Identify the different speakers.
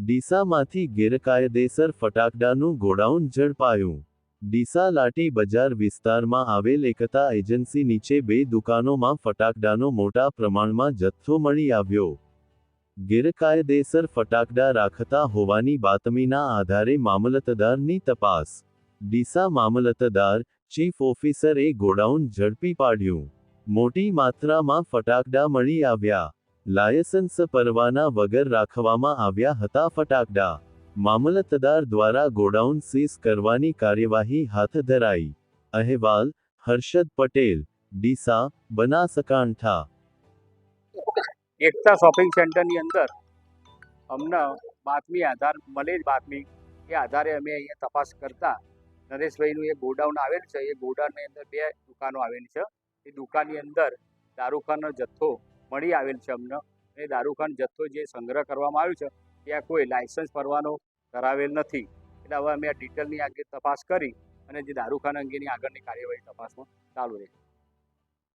Speaker 1: ડીસામાંથી ગેરકાયદેસર ફટાકડાનું ગોડાઉન ઝડપાયું. ડીસા લાટી બજાર વિસ્તારમાં આવેલ એકતા એજન્સી નીચે બે દુકાનોમાં ફટાકડાનો મોટા પ્રમાણમાં જથ્થો મળી આવ્યો. ગેરકાયદેસર ફટાકડા રાખતા હોવાની બાતમીના આધારે મામલતદારની તપાસ. ડીસા મામલતદાર, ચીફ ઓફિસરે ગોડાઉન ઝડપી પાડ્યું. મોટી માત્રામાં ફટાકડા મળી આવ્યા. લાયસન્સ પરવાના વગર રાખવામાં આવ્યા હતા ફટાકડા. મામલતદાર દ્વારા ગોડાઉન સીઝ કરવાની કાર્યવાહી હાથ ધરાઈ. અહેવાલ, હર્ષદ પટેલ, ડીસા, બનાસકાંઠા.
Speaker 2: એકતા શોપિંગ સેન્ટરની અંદર અમને બાતમી આધાર મળે બાતમી એ આધારે અમે અહીંયા તપાસ કરતા નરેશભાઈનું એક ગોડાઉન આવેલ છે. એ ગોડાઉનની અંદર બે દુકાનો આવેલી છે. એ દુકાનની અંદર દારૂખાનો જથ્થો મળી આવેલ છે અમને. એ દારૂખાન જથ્થો જે સંગ્રહ કરવામાં આવ્યો છે, ત્યાં કોઈ લાયસન્સ ફરવાનો ધરાવેલ નથી. એટલે હવે અમે આ ડિટેલની આગળ તપાસ કરી અને જે દારૂખાન અંગેની આગળની કાર્યવાહી તપાસમાં ચાલુ રહી